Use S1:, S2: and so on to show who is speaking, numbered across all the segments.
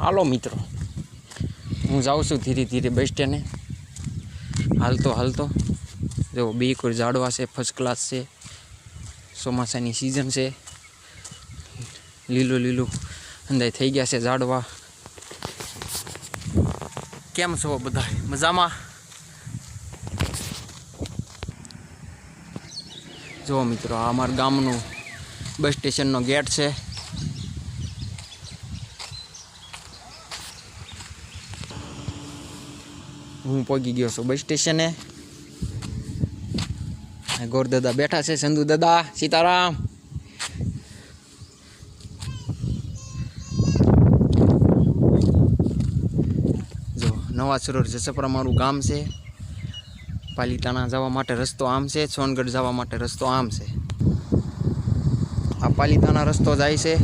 S1: હાલો મિત્રો. હું જાઉં છું ધીરે ધીરે બસ સ્ટેન્ડે. હાલતો હાલતો. જો બે કોઈ ઝાડવા છે ફર્સ્ટ ક્લાસ છે. ચોમાસાની સિઝન છે. લીલું લીલું અંદાય થઈ ગયા છે ઝાડવા. કેમ છો બધા મજામાં? જો મિત્રો, આ અમારા ગામનું બસ સ્ટેશનનો ગેટ છે. હું પહોંચી ગયો છું. બસ સ્ટેશને. ગોર દાદા બેઠા છે, સંધુ દાદા, સીતારામ. જો, નવા સરોવર જસપરા મારું ગામ છે. પાલીતાણા જવા માટે રસ્તો આમ છે, સોનગઢ જવા માટે રસ્તો આમ છે. આ પાલીતાણા રસ્તો જાય છે.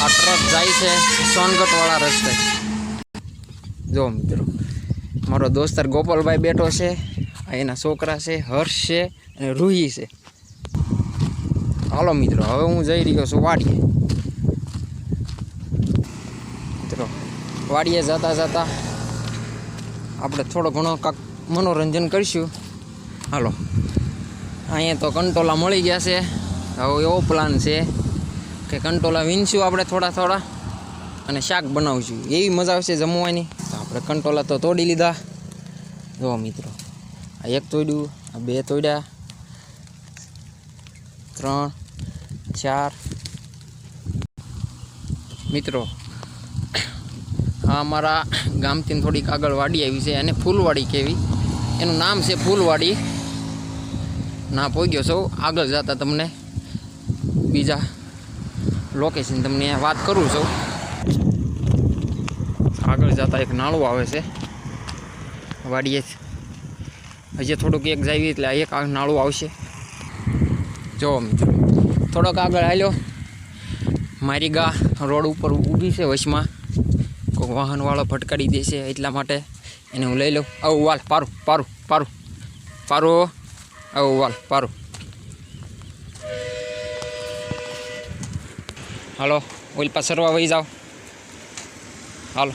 S1: આ ટ્રક જાય છે સોનગઢવાળા રસ્તે. જો મિત્રો, મારો દોસ્તાર ગોપાલભાઈ બેઠો છે એના છોકરા છે, હર્ષ છે અને રૂહી છે. હાલો મિત્રો, હવે હું જઈ રહ્યો છું વાડીએ. મિત્રો, વાડીએ જતા જતા આપણે થોડો ઘણો કાંક મનોરંજન કરીશું. હાલો. અહીંયા તો કંટોલા મળી ગયા છે. હવે એવો પ્લાન છે કે કંટોલા વીણશું આપણે થોડા થોડા અને શાક બનાવશું. એવી મજા આવશે જમવાની. તો આપણે કંટોલા તો તોડી લીધા. જો મિત્રો, આ એક તોડ્યું, આ બે તોડ્યા. ત્રણ, ચાર. મિત્રો, આ અમારા ગામથી થોડીક આગળ વાડી આવી છે. અને ફૂલવાડી કેવી એનું નામ છે ફૂલવાડી. ના પહોંચ્યો સૌ આગળ જતા તમને બીજા લોકેશન તમને વાત કરું છું. આગળ જતા એક નાળું આવે છે. વાડીએ હજી થોડુંક એક જાય એટલે એક આ નાળું આવશે. જો થોડોક આગળ હાલ્યો. મારી ગા રોડ ઉપર ઊભી છે વચમાં કોઈ વાહનવાળો ફટકારી દેશે એટલા માટે. એને હું લઈ લઉં. આવું વાલ, પારું પારું પારું. પારું. આવું વાલ, પારું. હાલો ઓઇલ પાસ સરવા વહી જાઓ. હાલો.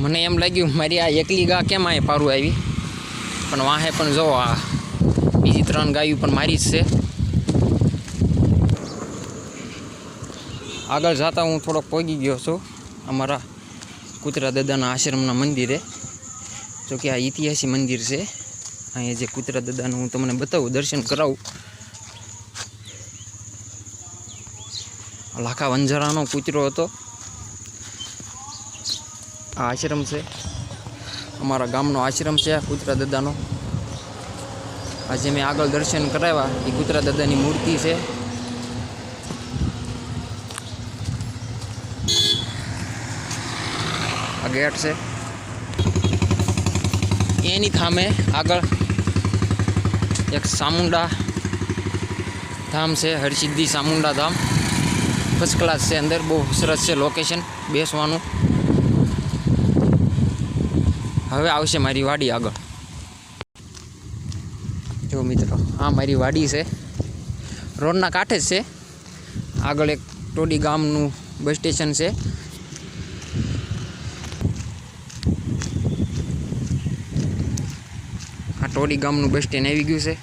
S1: મને એમ લાગ્યું, મારી આ એકલી ગા કેમ આ પારું આવી? પણ વાહે પણ જો, આ બીજી ત્રણ ગાયું પણ મારી જ છે. આગળ જતા હું થોડોક પહોંચી ગયો છું, અમારા કૂતરા દાદાના આશ્રમના મંદિરે. જોકે આ ઇતિહાસિક મંદિર છે. અહીંયા જે કૂતરા દાદાનું હું તમને બતાવું, દર્શન કરાવું. લાખા વંજારાનો કૂતરો હતો. આ આશ્રમ છે. અમારા ગામનો આશ્રમ છે કૂતરા દાદાનો. આજે મેં આગળ દર્શન કરાવ્યા. એ કૂતરા દાદાની મૂર્તિ છે. આ ગેટ છે. એની સામે આગળ એક સામુંડા ધામ છે, હરસિદ્ધિ સામુંડા ધામ. ફર્સ્ટ ક્લાસ છે, અંદર બહુ સરસ છે લોકેશન બેસવાનું. હવે આવશે મારી વાડી આગળ. જો મિત્રો, આ મારી વાડી છે. રોડના કાંઠે જ છે. આગળ એક ટોડી ગામનું બસ સ્ટેશન છે. આ ટોડી ગામનું બસ સ્ટેન્ડ આવી ગયું છે.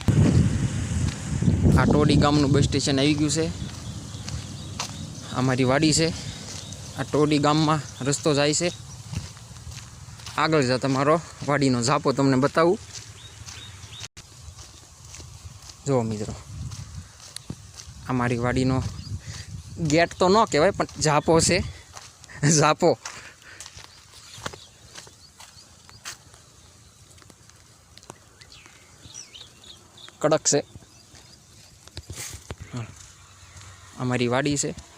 S1: આ ટોડી ગામનું બસ સ્ટેશન આવી ગયું છે. આ મારી વાડી છે. આ ટોડી ગામમાં રસ્તો જાય છે. આગળ જા તમારો વાડીનો ઝાપો તમને બતાવું. જુઓ મિત્રો, આ મારી વાડીનો ગેટ તો ન કહેવાય, પણ ઝાપો છે. ઝાપો. કડક છે. અમારી મારી વાડી છે.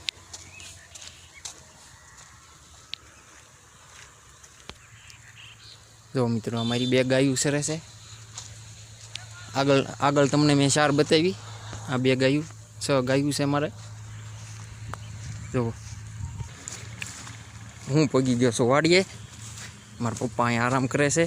S1: જો મિત્રો, અમારી બે ગાયું સરસ છે. આગળ આગળ તમને મેં ચાર બતાવી. આ બે ગાયું, છ ગાયું છે મારે જો. હું પગી ગયો છું વાડીએ. મારા પપ્પા અહીંયા આરામ કરે છે.